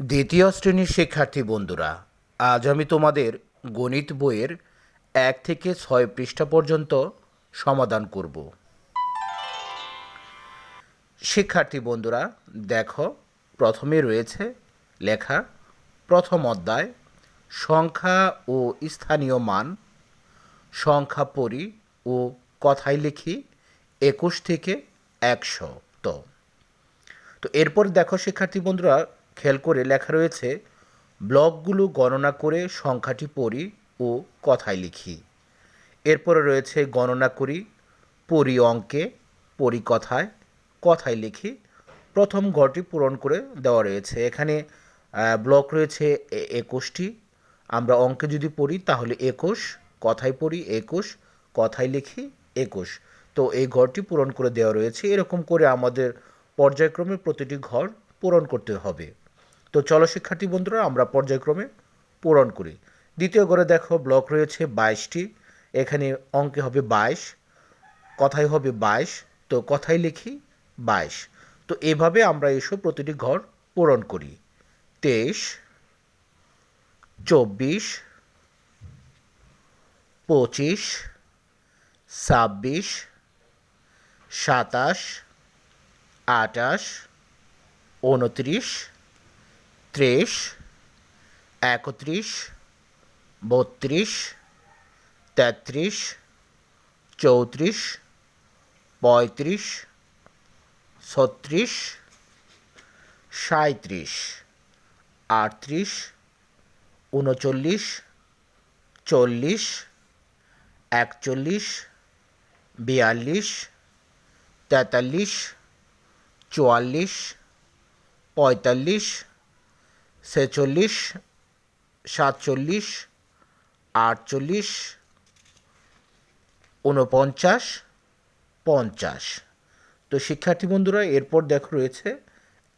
দ্বিতীয় শ্রেণির শিক্ষার্থী বন্ধুরা, আজ আমি তোমাদের গণিত বইয়ের এক থেকে ছয় পৃষ্ঠা পর্যন্ত সমাধান করব। শিক্ষার্থী বন্ধুরা, দেখো, প্রথমে রয়েছে লেখা প্রথম অধ্যায়, সংখ্যা ও স্থানীয় মান, সংখ্যা পড়ি ও কথায় লিখি একুশ থেকে একশো। তো তো এরপর দেখো শিক্ষার্থী বন্ধুরা খেয়াল করে লেখা রয়েছে, ব্লকগুলো গণনা করে সংখ্যাটি পড়ি ও কথায় লিখি। এরপরে রয়েছে, গণনা করি, পড়ি অঙ্কে, পড়ি কথায় কথায় লিখি। প্রথম ঘরটি পূরণ করে দেওয়া রয়েছে। এখানে ব্লক রয়েছে একুশটি। আমরা অঙ্কে যদি পড়ি তাহলে একুশ, কথায় পড়ি একুশ, কথায় লিখি একুশ। তো এই ঘরটি পূরণ করে দেওয়া রয়েছে। এরকম করে আমাদের পর্যায়ক্রমে প্রতিটি ঘর পূরণ করতে হবে। তো চলো শিক্ষার্থী বন্ধুরা, আমরা পর্যায়ক্রমে পূরণ করি। দ্বিতীয় ঘরে দেখো ব্লক রয়েছে বাইশটি, এখানে অঙ্কে হবে বাইশ, কথায় হবে বাইশ, তো কথায় লিখি বাইশ। তো এভাবে আমরা এসব প্রতিটি ঘর পূরণ করি। তেইশ, চব্বিশ, পঁচিশ, ছাব্বিশ, সাতাশ, আটাশ, উনত্রিশ ত্রিশ, একত্রিশ, বত্রিশ, তেত্রিশ, চৌত্রিশ, পঁয়ত্রিশ, ছত্রিশ সাঁত্রিশ আটত্রিশ, উনচল্লিশ, চল্লিশ, একচল্লিশ, বিয়াল্লিশ, তেতাল্লিশ, চুয়াল্লিশ, পঁয়তাল্লিশ ছেচল্লিশ, সাতচল্লিশ, আটচল্লিশ, ঊনপঞ্চাশ, পঞ্চাশ। তো শিক্ষার্থী বন্ধুরা, এরপর দেখো রয়েছে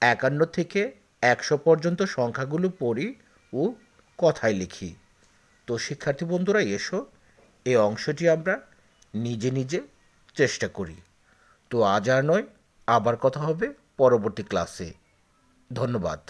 একান্ন থেকে একশো পর্যন্ত সংখ্যাগুলো পড়ি ও কথায় লিখি। তো শিক্ষার্থী বন্ধুরা, এসো এই অংশটি আমরা নিজে নিজে চেষ্টা করি। তো আজ আর নয়, আবার কথা হবে পরবর্তী ক্লাসে। ধন্যবাদ।